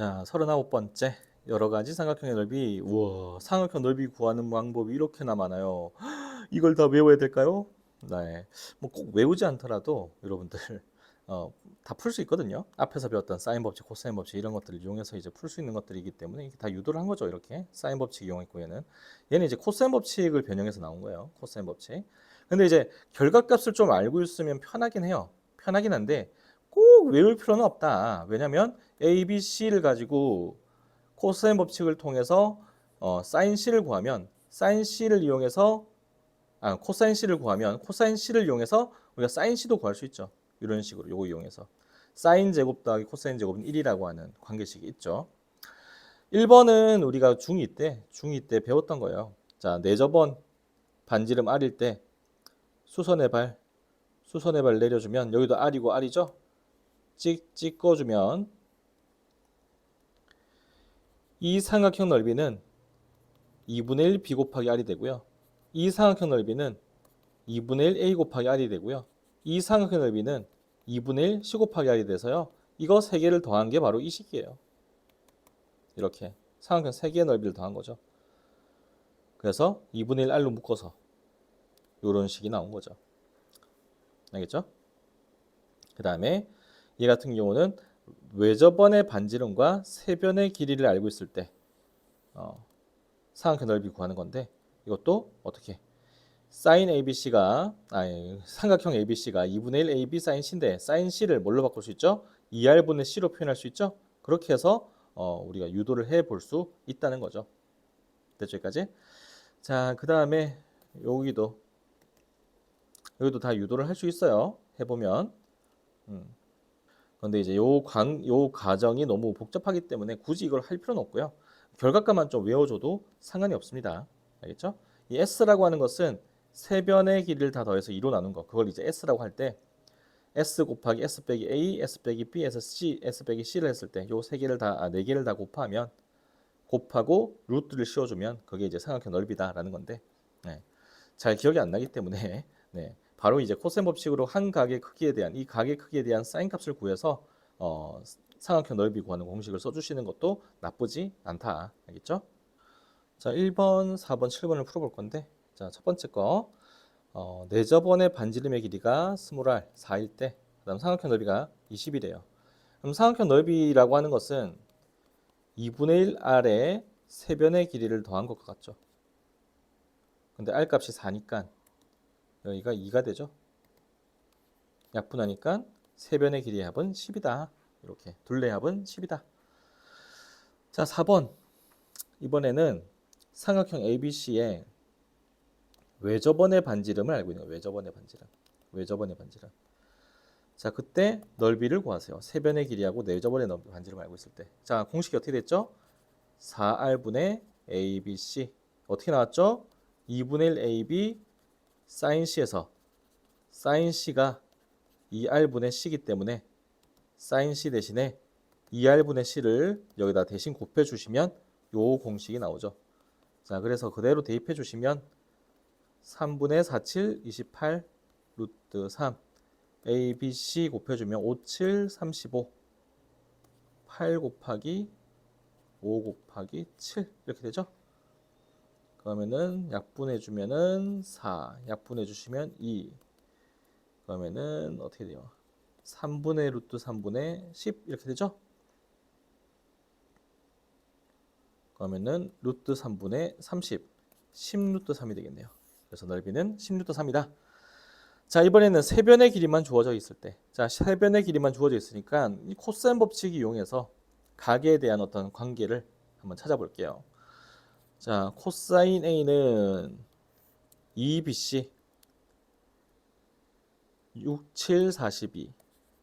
자, 39번째. 여러 가지 삼각형의 넓이. 우와, 삼각형 넓이 구하는 방법이 이렇게나 많아요. 이걸 다 외워야 될까요? 네. 뭐 꼭 외우지 않더라도 여러분들 어, 다 풀 수 있거든요. 앞에서 배웠던 사인 법칙, 코사인 법칙 이런 것들을 이용해서 이제 풀 수 있는 것들이기 때문에 이게 다 유도를 한 거죠. 이렇게 사인 법칙 이용했고 얘는 얘는 이제 코사인 법칙을 변형해서 나온 거예요. 코사인 법칙. 근데 이제 결과값을 좀 알고 있으면 편하긴 해요. 편하긴 한데 꼭 외울 필요는 없다. 왜냐면 A, B, C를 가지고 코사인 법칙을 통해서 어, 사인 C를 구하면 사인 C를 이용해서 아, 코사인 C를 구하면 코사인 C를 이용해서 우리가 사인 C도 구할 수 있죠. 이런 식으로 요거 이용해서 사인 제곱 더하기 코사인 제곱은 1이라고 하는 관계식이 있죠. 1번은 우리가 중2 때 중2 때 배웠던 거예요. 자, 내저번 반지름 R일 때 수선의 발 수선의 발 내려주면 여기도 R이고 R이죠. 찍 찍어주면 이 삼각형 넓이는 2분의 1 B 곱하기 R이 되고요. 이 삼각형 넓이는 2분의 1 A 곱하기 R이 되고요. 이 삼각형 넓이는 2분의 1 C 곱하기 R이 돼서요. 이거 세 개를 더한 게 바로 이 식이에요. 이렇게 삼각형 세 개의 넓이를 더한 거죠. 그래서 2분의 1 R로 묶어서 이런 식이 나온 거죠. 알겠죠? 그 다음에 얘 같은 경우는 외접원의 반지름과 세변의 길이를 알고 있을 때 어, 삼각형 넓이 구하는 건데 이것도 어떻게 사인 ABC가 아니 삼각형 ABC가 2분의 1 AB 사인 C인데 사인 C를 뭘로 바꿀 수 있죠? 2R분의 C로 표현할 수 있죠? 그렇게 해서 어, 우리가 유도를 해 볼 수 있다는 거죠. 됐죠? 여기까지? 자, 그 다음에 여기도 여기도 다 유도를 할 수 있어요. 해보면. 음. 그런데 이제 요, 관, 요 과정이 너무 복잡하기 때문에 굳이 이걸 할 필요는 없고요. 결과값만 좀 외워줘도 상관이 없습니다. 알겠죠? 이 S라고 하는 것은 세 변의 길이를 다 더해서 2로 나눈 거. 그걸 이제 S라고 할 때 S 곱하기 S 빼기 A, S 빼기 B, S, C, S 빼기 C를 했을 때 요 세 개를 다, 아, 네 개를 다 곱하면 곱하고 루트를 씌워주면 그게 이제 삼각형 넓이다라는 건데 네. 잘 기억이 안 나기 때문에 네. 바로 이제 코사인 법칙으로 한 각의 크기에 대한 이 각의 크기에 대한 사인 값을 구해서 어, 삼각형 넓이 구하는 공식을 써주시는 것도 나쁘지 않다. 알겠죠? 자, 1번, 4번, 7번을 풀어볼 건데 자, 첫 번째 거 어, 내저번의 반지름의 길이가 20R, 4일 때 그다음 삼각형 넓이가 20이래요. 그럼 삼각형 넓이라고 하는 것은 2분의 1R에 세변의 길이를 더한 것 같죠? 근데 R 값이 4니까 여기가 2가 되죠. 약분하니까 세변의 길이의 합은 10이다. 이렇게 둘레 합은 10이다. 자, 4번. 이번에는 삼각형 ABC의 외접원의 반지름을 알고 있는 거예요. 외접원의 반지름. 외접원의 반지름. 자, 그때 넓이를 구하세요. 세변의 길이하고 내접원의 반지름을 알고 있을 때. 자, 공식이 어떻게 됐죠? 4R분의 ABC. 어떻게 나왔죠? 2분의 1 AB 사인 C에서 사인 C가 2R분의 C이기 때문에 사인 C 대신에 2R분의 C를 여기다 대신 곱해 주시면 요 공식이 나오죠. 자, 그래서 그대로 대입해 주시면 3분의 47, 28, 루트 3 A, B, C 곱해주면 5, 7, 35 8 곱하기 5 곱하기 7 이렇게 되죠? 그러면은 약분해 주면은 4, 약분해 주시면 2. 그러면은 어떻게 돼요? 3분의 루트 3분의 10 이렇게 되죠? 그러면은 루트 3분의 30, 10루트 3이 되겠네요. 그래서 넓이는 10루트 3이다. 자, 이번에는 세변의 길이만 주어져 있을 때. 자, 세변의 길이만 주어져 있으니까 이 코사인 법칙 이용해서 각에 대한 어떤 관계를 한번 찾아볼게요. 자, 코사인 A는 2BC 6, 7, 42,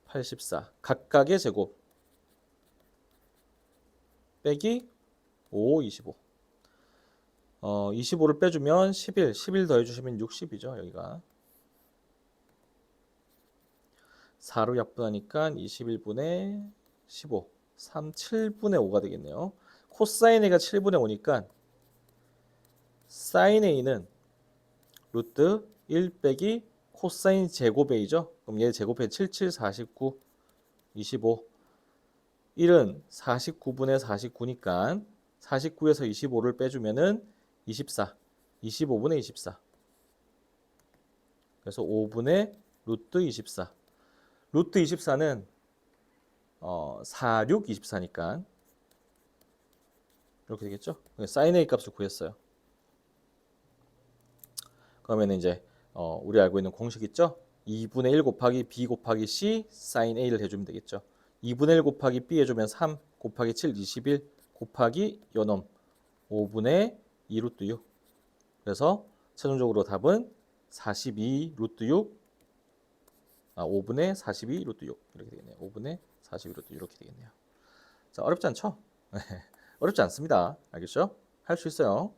84 각각의 제곱 빼기 5, 25 어, 25를 빼주면 11, 11 더해주시면 60이죠 여기가. 4로 약분하니까 21분의 15 3, 7분의 5가 되겠네요. 코사인 A가 7분의 5니까 사인 A는 루트 1 빼기 코사인 제곱 A죠. 그럼 얘 제곱해 7, 7, 49, 25. 1은 49분의 49니까 49에서 25를 빼주면은 24, 25분의 24. 그래서 5분의 루트 24. 루트 24는 어, 46, 24니까 이렇게 되겠죠? 사인 A 값을 구했어요. 그러면 이제 어, 우리 알고 있는 공식 있죠? 2분의 1 곱하기 b 곱하기 c 사인 a를 해주면 되겠죠. 2분의 1 곱하기 b 해주면 3 곱하기 7 21 곱하기 요놈 5분의 2 루트 6 그래서 최종적으로 답은 42 루트 6 아, 5분의 42 루트 6 이렇게 되겠네요. 5분의 42 루트 6 이렇게 되겠네요. 자 어렵지 않죠? 어렵지 않습니다. 알겠죠? 할 수 있어요.